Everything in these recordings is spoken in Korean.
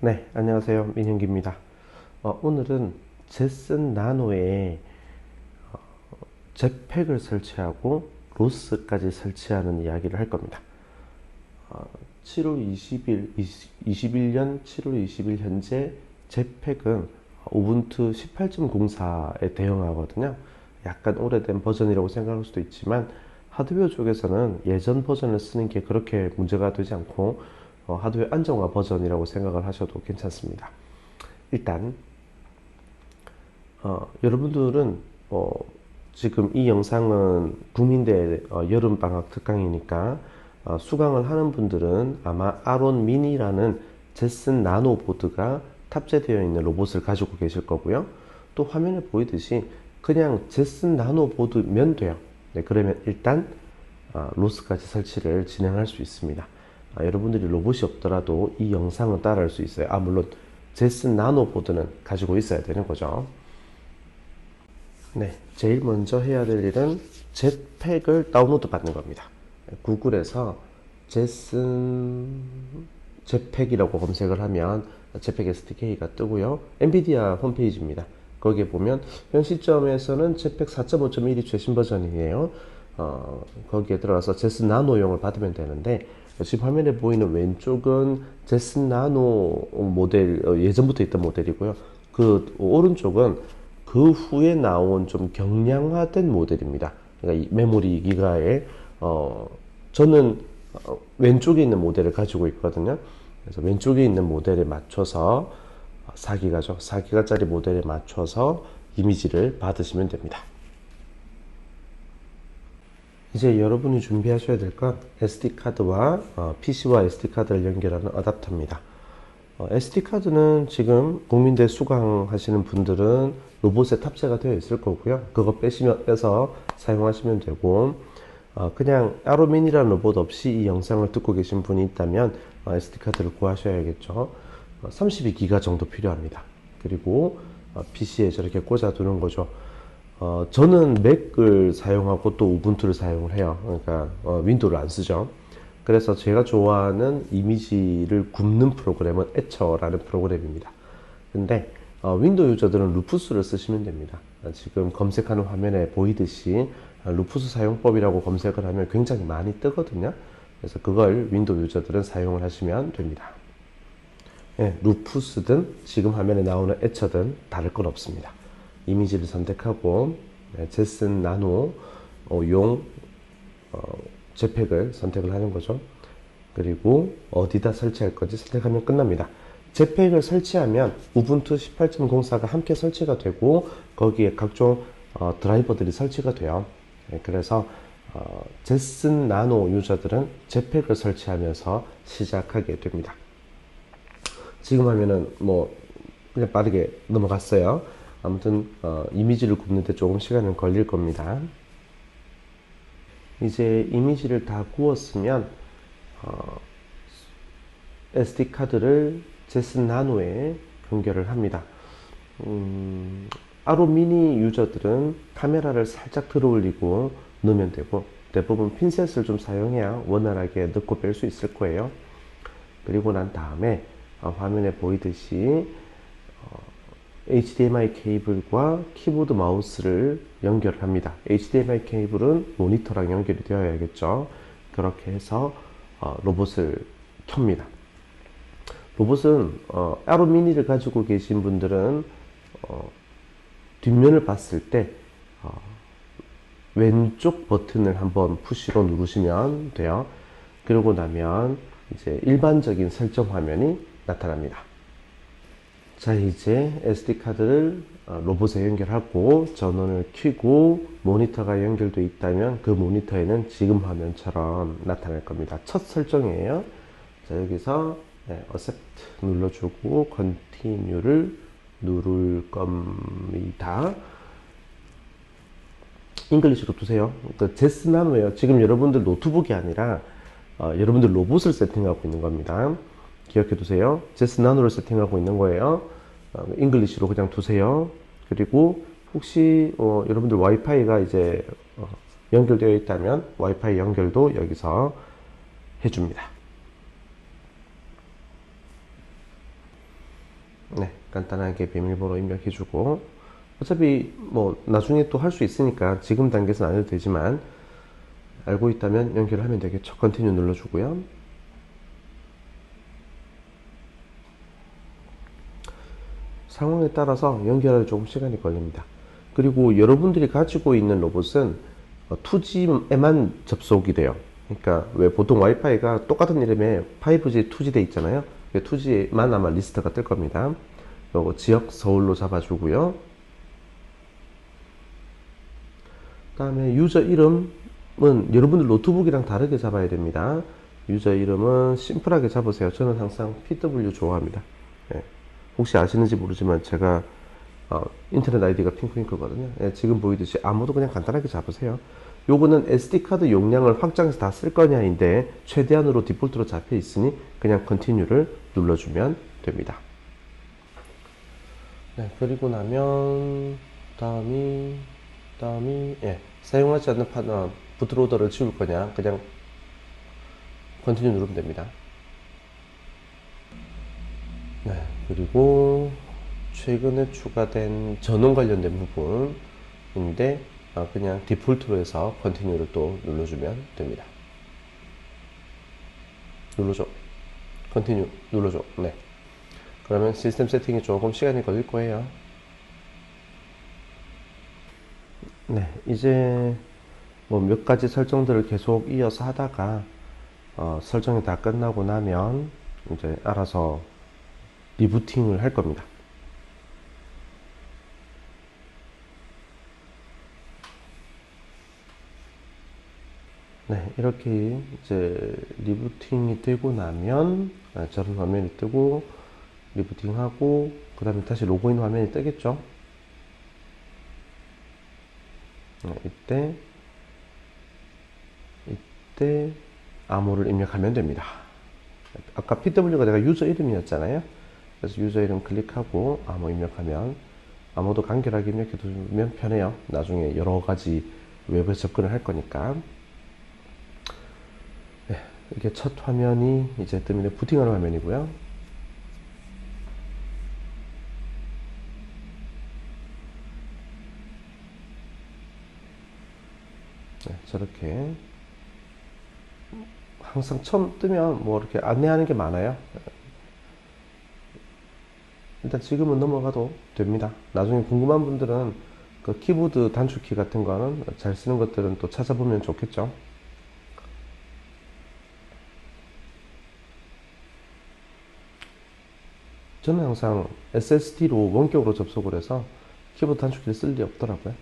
네, 안녕하세요. 민현기입니다. 어, 오늘은 제슨 나노에 어, jet팩을 설치하고 로스까지 설치하는 이야기를 할 겁니다. 어, 7월 20일, 21년 7월 20일 현재 jet팩은 우분투 18.04에 대응하거든요. 약간 오래된 버전이라고 생각할 수도 있지만 하드웨어 쪽에서는 예전 버전을 쓰는 게 그렇게 문제가 되지 않고 어, 하드웨어 안정화 버전이라고 생각을 하셔도 괜찮습니다. 일단 어, 여러분들은 어, 지금 이 영상은 국민대 어, 여름방학 특강이니까 어, 수강을 하는 분들은 아마 아론 미니라는 제슨 나노 보드가 탑재되어 있는 로봇을 가지고 계실 거고요. 또 화면에 보이듯이 그냥 제슨 나노 보드면 돼요. 네, 그러면 일단 어, 로스까지 설치를 진행할 수 있습니다. 아, 여러분들이 로봇이 없더라도 이 영상은 따라할 수 있어요. 아, 물론 제슨 나노 보드는 가지고 있어야 되는 거죠. 네, 제일 먼저 해야 될 일은 jet팩을 다운로드 받는 겁니다. 구글에서 제슨 jet팩이라고 검색을 하면 jet팩 SDK가 뜨고요. 엔비디아 홈페이지입니다. 거기에 보면 현 시점에서는 jet팩 4.5.1이 최신 버전이에요. 어, 거기에 들어가서 제슨 나노용을 받으면 되는데 지금 화면에 보이는 왼쪽은 제슨 나노 모델 어, 예전부터 있던 모델이고요. 그 오른쪽은 그 후에 나온 좀 경량화된 모델입니다. 그러니까 이 메모리 기가에 어 저는 어, 왼쪽에 있는 모델을 가지고 있거든요. 그래서 왼쪽에 있는 모델에 맞춰서 4기가죠. 4기가짜리 모델에 맞춰서 이미지를 받으시면 됩니다. 이제 여러분이 준비하셔야 될 건 SD카드와 어, PC와 SD카드를 연결하는 어댑터입니다. 어, SD카드는 지금 국민대 수강하시는 분들은 로봇에 탑재가 되어 있을 거고요. 그거 빼시면, 빼서 사용하시면 되고, 어, 그냥 아로민이라는 로봇 없이 이 영상을 듣고 계신 분이 있다면 어, SD카드를 구하셔야겠죠. 32기가 어, 정도 필요합니다. 그리고 어, PC에 저렇게 꽂아 두는 거죠. 어, 저는 맥을 사용하고 또 우분투를 사용을 해요. 그러니까 어, 윈도우를 안 쓰죠. 그래서 제가 좋아하는 이미지를 굽는 프로그램은 에처라는 프로그램입니다. 근데 어, 윈도우 유저들은 루푸스를 쓰시면 됩니다. 어, 지금 검색하는 화면에 보이듯이 어, 루푸스 사용법이라고 검색을 하면 굉장히 많이 뜨거든요. 그래서 그걸 윈도우 유저들은 사용을 하시면 됩니다. 네, 루푸스든 지금 화면에 나오는 에처든 다를 건 없습니다. 이미지를 선택하고 네, 제슨 나노 어, 용 어, 제팩을 선택을 하는 거죠. 그리고 어디다 설치할 건지 선택하면 끝납니다. 제팩을 설치하면 우분투 18.04가 함께 설치가 되고 거기에 각종 어, 드라이버들이 설치가 돼요. 네, 그래서 어, 제슨 나노 유저들은 제팩을 설치하면서 시작하게 됩니다. 지금 하면은 뭐 그냥 빠르게 넘어갔어요. 아무튼 어, 이미지를 굽는데 조금 시간은 걸릴 겁니다. 이제 이미지를 다 구웠으면 어, SD 카드를 제슨 나노에 연결을 합니다. 음, 아로 미니 유저들은 카메라를 살짝 들어 올리고 넣으면 되고 대부분 핀셋을 좀 사용해야 원활하게 넣고 뺄 수 있을 거예요. 그리고 난 다음에 어, 화면에 보이듯이 HDMI 케이블과 키보드 마우스를 연결합니다. HDMI 케이블은 모니터랑 연결이 되어야겠죠. 그렇게 해서 어, 로봇을 켭니다. 로봇은 어, 아로 미니를 가지고 계신 분들은 어, 뒷면을 봤을 때 어, 왼쪽 버튼을 한번 푸시로 누르시면 돼요. 그러고 나면 이제 일반적인 설정 화면이 나타납니다. 자 이제 SD카드를 어, 로봇에 연결하고 전원을 켜고 모니터가 연결되어 있다면 그 모니터에는 지금 화면처럼 나타날 겁니다. 첫 설정이에요. 자 여기서 네, accept 눌러주고 continue를 누를 겁니다. 잉글리시로 두세요. 그 제스나노예요. 지금 여러분들 노트북이 아니라 어, 여러분들 로봇을 세팅하고 있는 겁니다. 기억해 두세요. 제스 나노를 세팅하고 있는 거예요. 어, 잉글리시로 그냥 두세요. 그리고 혹시 어, 여러분들 와이파이가 이제 어, 연결되어 있다면 와이파이 연결도 여기서 해줍니다. 네, 간단하게 비밀번호 입력해주고 어차피 뭐 나중에 또 할 수 있으니까 지금 단계에서는 안 해도 되지만 알고 있다면 연결하면 되겠죠. 컨티뉴 눌러주고요. 상황에 따라서 연결하기 조금 시간이 걸립니다. 그리고 여러분들이 가지고 있는 로봇은 2G에만 접속이 돼요. 그러니까 왜 보통 와이파이가 똑같은 이름에 5G, 2G 돼 있잖아요. 2G만 아마 리스트가 뜰 겁니다. 요거 지역 서울로 잡아주고요. 다음에 유저 이름은 여러분들 노트북이랑 다르게 잡아야 됩니다. 유저 이름은 심플하게 잡으세요. 저는 항상 PW 좋아합니다. 예. 혹시 아시는지 모르지만 제가 어, 인터넷 아이디가 핑크잉크거든요. 예, 지금 보이듯이 아무도 그냥 간단하게 잡으세요. 요거는 SD카드 용량을 확장해서 다 쓸 거냐인데 최대한으로 디폴트로 잡혀 있으니 그냥 컨티뉴를 눌러주면 됩니다. 네, 그리고 나면 다음이 다음이 예, 사용하지 않는 파, 어, 부트로더를 지울 거냐 그냥 컨티뉴 누르면 됩니다. 네, 그리고 최근에 추가된 전원 관련된 부분인데 아, 그냥 디폴트로 해서 컨티뉴를 또 눌러주면 됩니다. 눌러줘. 컨티뉴 눌러줘. 네. 그러면 시스템 세팅이 조금 시간이 걸릴 거예요. 네, 이제 뭐 몇 가지 설정들을 계속 이어서 하다가 어, 설정이 다 끝나고 나면 이제 알아서 리부팅을 할 겁니다. 네, 이렇게 이제 리부팅이 되고 나면 아, 저런 화면이 뜨고 리부팅하고 그 다음에 다시 로그인 화면이 뜨겠죠. 네, 이때 이때 암호를 입력하면 됩니다. 아까 PW가 내가 유저 이름이었잖아요. 그래서 유저 이름 클릭하고 암호 입력하면 암호도 간결하게 입력해 두면 편해요. 나중에 여러 가지 웹에서 접근을 할 거니까. 네, 이게 첫 화면이 이제 뜨면 부팅하는 화면이고요. 네, 저렇게 항상 처음 뜨면 뭐 이렇게 안내하는 게 많아요. 일단 지금은 넘어가도 됩니다. 나중에 궁금한 분들은 그 키보드 단축키 같은 거는 잘 쓰는 것들은 또 찾아보면 좋겠죠. 저는 항상 SSD로 원격으로 접속을 해서 키보드 단축키를 쓸 일이 없더라고요.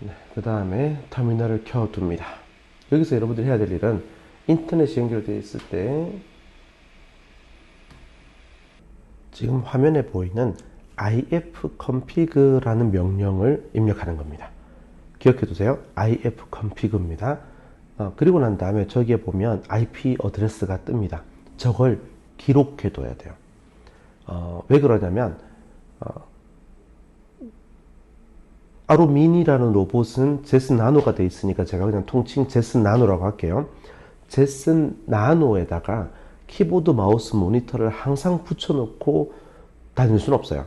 네, 그 다음에 터미널을 켜둡니다. 여기서 여러분들이 해야 될 일은 인터넷이 연결되어 있을 때 지금 화면에 보이는 ifconfig라는 명령을 입력하는 겁니다. 기억해 두세요. ifconfig입니다. 어, 그리고 난 다음에 저기에 보면 IP 어드레스가 뜹니다. 저걸 기록해 둬야 돼요. 어, 왜 그러냐면 어, 아로미니라는 로봇은 제스 나노가 되어 있으니까 제가 그냥 통칭 제스 나노라고 할게요. 제스 나노에다가 키보드, 마우스, 모니터를 항상 붙여놓고 다닐 수는 없어요.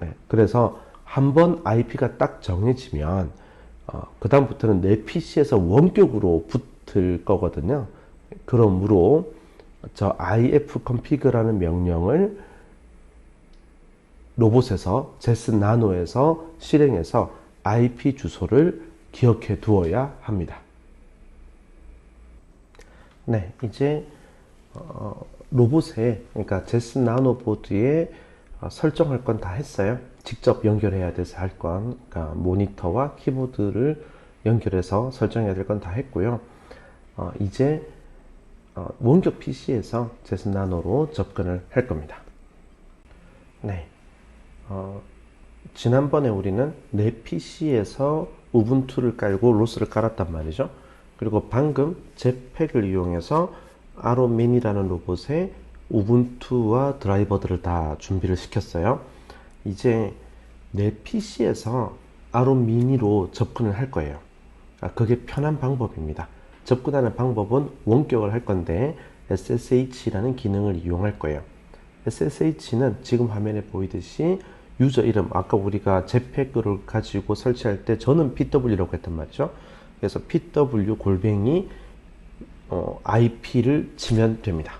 네, 그래서 한 번 IP가 딱 정해지면 어, 그 다음부터는 내 PC에서 원격으로 붙을 거거든요. 그러므로 저 ifconfig라는 명령을 로봇에서 제스 나노에서 실행해서 IP 주소를 기억해 두어야 합니다. 네, 이제 어, 로봇에 그러니까 제스 나노 보드에 어, 설정할 건 다 했어요. 직접 연결해야 돼서 할 건, 그러니까 모니터와 키보드를 연결해서 설정해야 될 건 다 했고요. 어, 이제 어, 원격 PC에서 제스 나노로 접근을 할 겁니다. 네. 어, 지난번에 우리는 내 PC에서 우분투를 깔고 로스를 깔았단 말이죠. 그리고 방금 제팩을 이용해서 아로민이라는 로봇에 우분투와 드라이버들을 다 준비를 시켰어요. 이제 내 PC에서 아로미니로 접근을 할 거예요. 아, 그게 편한 방법입니다. 접근하는 방법은 원격을 할 건데 SSH라는 기능을 이용할 거예요. SSH는 지금 화면에 보이듯이 유저 이름, 아까 우리가 JPEG를 가지고 설치할 때 저는 PW라고 했단 말이죠. 그래서 PW 골뱅이 어, IP를 치면 됩니다.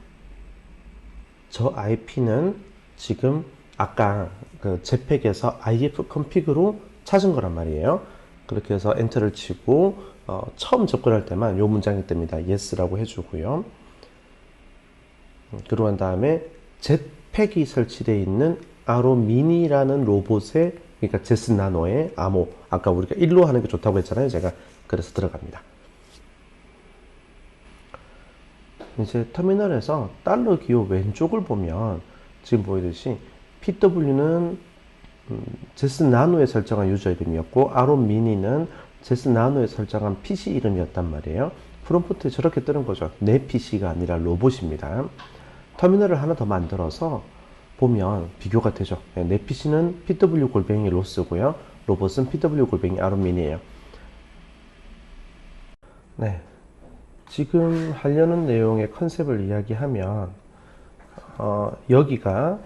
저 IP는 지금 아까 그 JPEG에서 IF config로 찾은 거란 말이에요. 그렇게 해서 엔터를 치고 어, 처음 접근할 때만 요 문장이 뜹니다. yes라고 해주고요. 음, 그러고 난 다음에 jetpack이 설치되어 있는 아로 미니라는 로봇의 그러니까 제스 나노의 암호 아까 우리가 1로 하는 게 좋다고 했잖아요. 제가 그래서 들어갑니다. 이제 터미널에서 달러 기호 왼쪽을 보면 지금 보이듯이 PW는 음, 제스 나노에 설정한 유저 이름이었고 아론 미니는 제스 나노에 설정한 PC 이름이었단 말이에요. 프롬프트에 저렇게 뜨는 거죠. 내 PC가 아니라 로봇입니다. 터미널을 하나 더 만들어서 보면 비교가 되죠. 네, 내 PC는 PW 골뱅이 로스고요. 로봇은 PW 골뱅이 아론 미니예요. 네. 지금 하려는 내용의 컨셉을 이야기하면 어, 여기가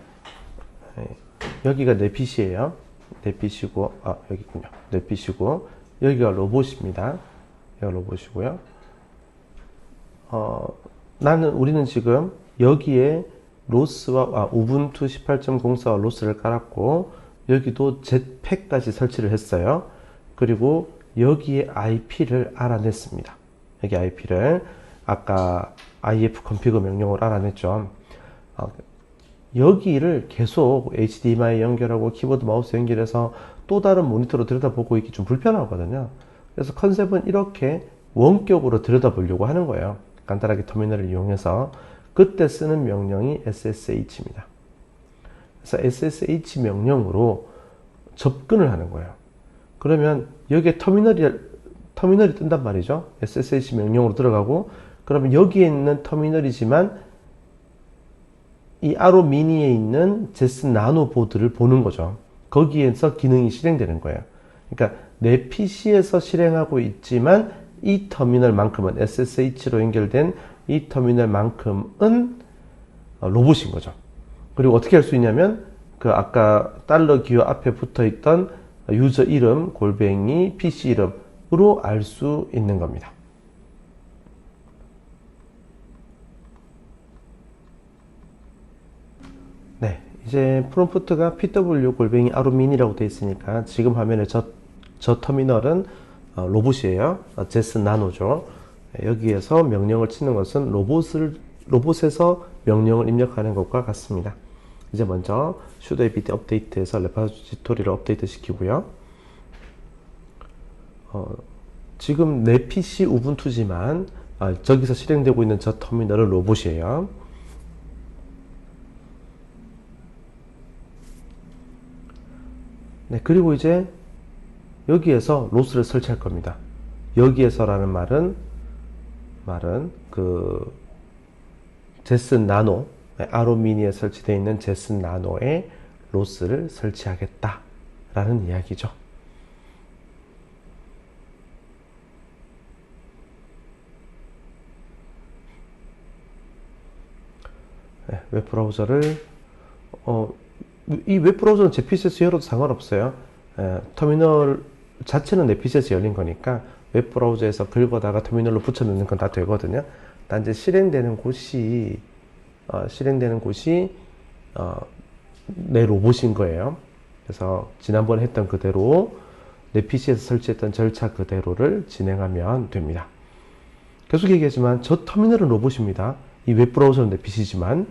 네, 여기가 내 PC예요. 내 PC고 아 여기 있군요. 내 PC고 여기가 로봇입니다. 여기가 로봇이고요. 어, 나는 우리는 지금 여기에 로스와 아, 우분투 18.04와 로스를 깔았고 여기도 jetpack까지 설치를 했어요. 그리고 여기에 IP를 알아냈습니다. 여기 IP를 아까 if config 명령으로 알아냈죠. 어, 여기를 계속 HDMI 연결하고 키보드 마우스 연결해서 또 다른 모니터로 들여다보고 있기 좀 불편하거든요. 그래서 컨셉은 이렇게 원격으로 들여다보려고 하는 거예요. 간단하게 터미널을 이용해서 그때 쓰는 명령이 SSH입니다. 그래서 SSH 명령으로 접근을 하는 거예요. 그러면 여기에 터미널이 터미널이 뜬단 말이죠. SSH 명령으로 들어가고 그러면 여기에 있는 터미널이지만 이 아로 미니에 있는 제스 나노 보드를 보는 거죠. 거기에서 기능이 실행되는 거예요. 그러니까 내 PC에서 실행하고 있지만 이 터미널만큼은 SSH로 연결된 이 터미널만큼은 로봇인 거죠. 그리고 어떻게 할 수 있냐면 그 아까 달러 기호 앞에 붙어 있던 유저 이름 골뱅이 PC 이름 으로 알 수 있는 겁니다. 네, 이제 프롬프트가 pw 골뱅이 아루민이라고 되어 있으니까 지금 화면에 저, 저 터미널은 어, 로봇이에요. 어, 제스 나노죠. 네, 여기에서 명령을 치는 것은 로봇을 로봇에서 명령을 입력하는 것과 같습니다. 이제 먼저 sudo apt 업데이트에서 레파지토리를 업데이트 시키고요. 어, 지금 내 PC 우분투지만 아, 저기서 실행되고 있는 저 터미널은 로봇이에요. 네, 그리고 이제 여기에서 로스를 설치할 겁니다. 여기에서라는 말은 말은 그 제슨 나노 아로 미니에 설치되어 있는 제슨 나노에 로스를 설치하겠다라는 이야기죠. 웹브라우저를 어, 이 웹브라우저는 제 PC에서 열어도 상관없어요. 에, 터미널 자체는 내 PC에서 열린 거니까 웹브라우저에서 긁어다가 터미널로 붙여넣는 건 다 되거든요. 단지 실행되는 곳이 어, 실행되는 곳이 어, 내 로봇인 거예요. 그래서 지난번에 했던 그대로 내 PC에서 설치했던 절차 그대로를 진행하면 됩니다. 계속 얘기하지만 저 터미널은 로봇입니다. 이 웹브라우저는 내 PC지만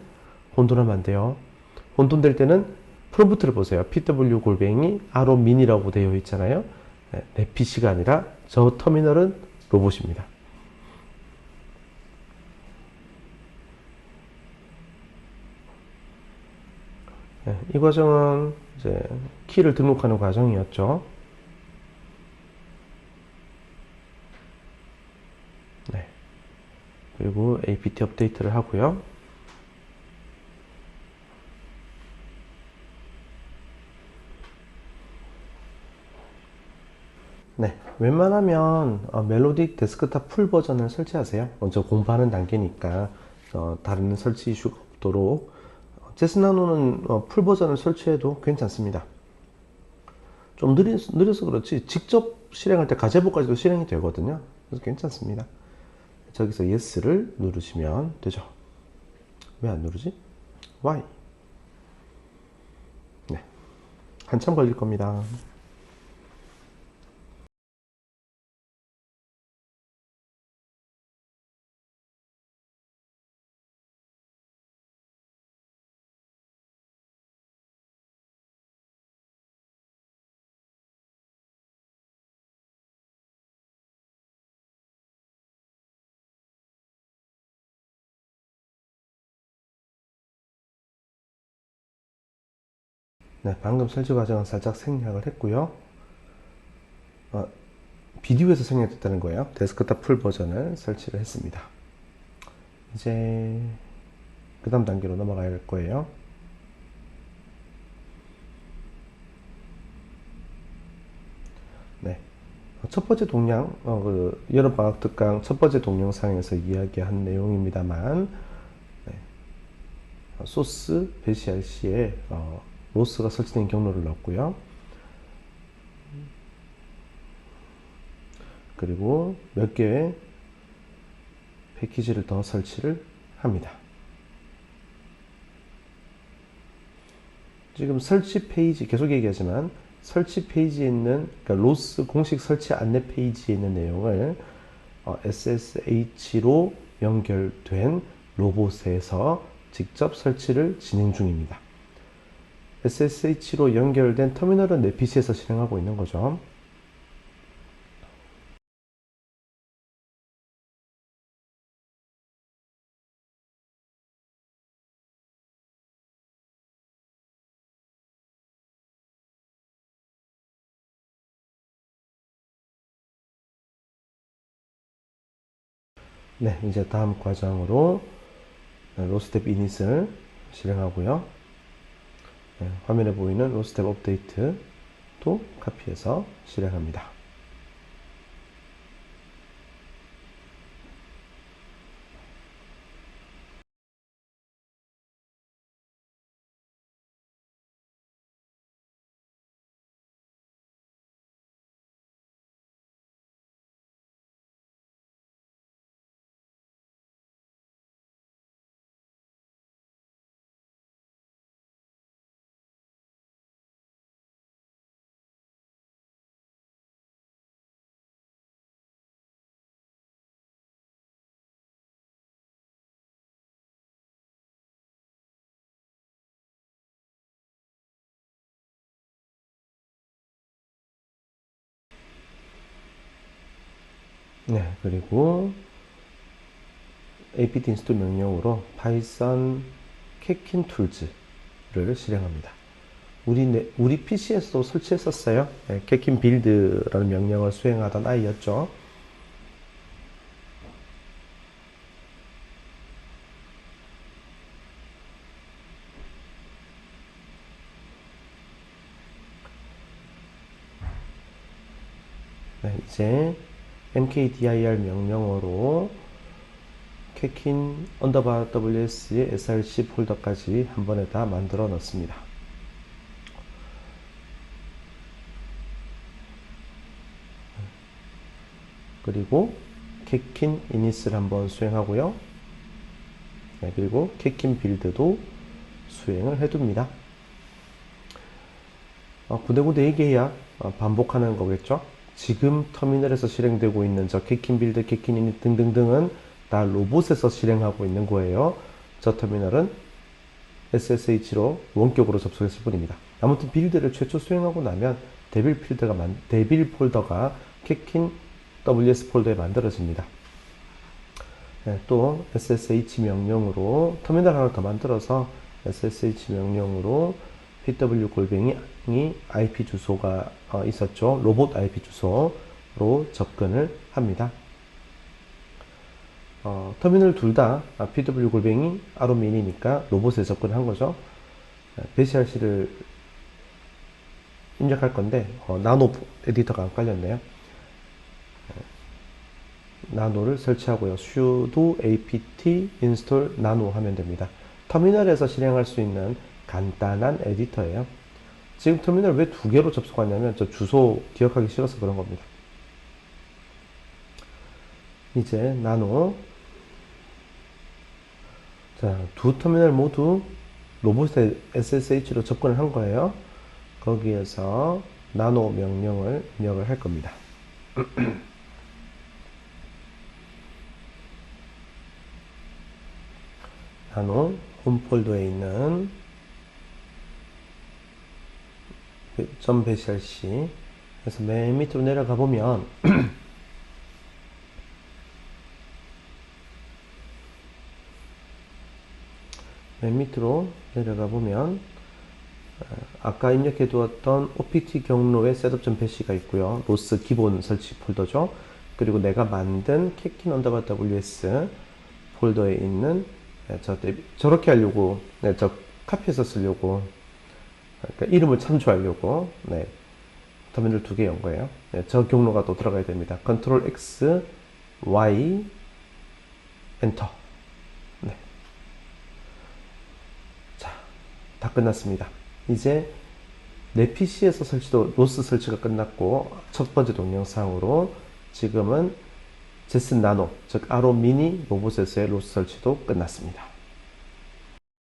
혼돈하면 안 돼요. 혼돈될 때는 프롬프트를 보세요. pw 골뱅이 아로 미니라고 되어 있잖아요. 네, 내 PC가 아니라 저 터미널은 로봇입니다. 네, 이 과정은 이제 키를 등록하는 과정이었죠. 네. 그리고 apt 업데이트를 하고요. 네, 웬만하면 어, 멜로딕 데스크탑 풀 버전을 설치하세요. 먼저 공부하는 단계니까 어, 다른 설치 이슈가 없도록 제스나노는 어, 풀 버전을 설치해도 괜찮습니다. 좀 느리, 느려서 그렇지 직접 실행할 때 가제보까지도 실행이 되거든요. 그래서 괜찮습니다. 저기서 yes를 누르시면 되죠. 왜 안 누르지? why? 네. 한참 걸릴 겁니다. 네, 방금 설치 과정은 살짝 생략을 했고요. 어, 비디오에서 생략됐다는 거예요. 데스크탑 풀 버전을 설치를 했습니다. 이제 그 다음 단계로 넘어가야 할 거예요. 네. 첫 번째 동양, 어, 그 여름 방학 특강 첫 번째 동영상에서 이야기한 내용입니다만, 네. 소스 배시알씨에 어, 로스가 설치된 경로를 넣었고요. 그리고 몇 개의 패키지를 더 설치를 합니다. 지금 설치 페이지 계속 얘기하지만 설치 페이지에 있는 그러니까 로스 공식 설치 안내 페이지에 있는 내용을 어, SSH로 연결된 로봇에서 직접 설치를 진행 중입니다. SSH로 연결된 터미널은 내 PC에서 실행하고 있는 거죠. 네, 이제 다음 과정으로 로스텝 이닛을 실행하고요. 네, 화면에 보이는 로스텝 업데이트도 카피해서 실행합니다. 네, 그리고 apt install 명령으로 python kekin tools를 실행합니다. 우리 우리 PC에서도 설치했었어요. 네, kekin build라는 명령을 수행하던 아이였죠. 네, 이제 mkdir 명령어로 캐킨 언더바 ws의 src 폴더까지 한 번에 다 만들어 넣습니다. 그리고 캐킨 이니스를 한번 수행하고요. 네, 그리고 캐킨 빌드도 수행을 해둡니다. 어, 군데군데 얘기해야 어, 반복하는 거겠죠. 지금 터미널에서 실행되고 있는 저 캐킨 빌드, 캐킨 이닛 등등등은 다 로봇에서 실행하고 있는 거예요. 저 터미널은 SSH로 원격으로 접속했을 뿐입니다. 아무튼 빌드를 최초 수행하고 나면 데빌 필드가 만, 데빌 폴더가 캐킨 WS 폴더에 만들어집니다. 네, 또 SSH 명령으로 터미널 하나 더 만들어서 SSH 명령으로 pw 골뱅이 IP 주소가 어, 있었죠. 로봇 IP 주소로 접근을 합니다. 어, 터미널 둘 다 pw 골뱅이 아로민이니까 로봇에 접근한 거죠. 배시RC를 입력할 건데 어, 나노 에디터가 안 깔렸네요. 나노를 설치하고요. sudo apt install nano 하면 됩니다. 터미널에서 실행할 수 있는 간단한 에디터예요. 지금 터미널 왜 두 개로 접속하냐면 저 주소 기억하기 싫어서 그런 겁니다. 이제 나노 자, 두 터미널 모두 로봇의 SSH로 접근을 한 거예요. 거기에서 나노 명령을 입력을 할 겁니다. 나노 홈폴더에 있는 점 배설시 그래서 맨 밑으로 내려가 보면 맨 밑으로 내려가 보면 어, 아까 입력해 두었던 OPT 경로의 셋업 배시가 있고요. 로스 기본 설치 폴더죠. 그리고 내가 만든 캡킨 언더바 WS 폴더에 있는 네, 저 때- 저렇게 하려고 네, 저 카피해서 쓰려고 그러니까 이름을 참조하려고 네, 터미널 두 개 연 거예요. 네, 저 경로가 또 들어가야 됩니다. 컨트롤 X, Y, 엔터. 네. 자, 다 끝났습니다. 이제 내 PC에서 설치도 로스 설치가 끝났고 첫 번째 동영상으로 지금은 제슨 나노 즉 아로 미니 로봇에서의 로스 설치도 끝났습니다.